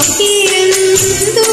കാത്തിരുന്നു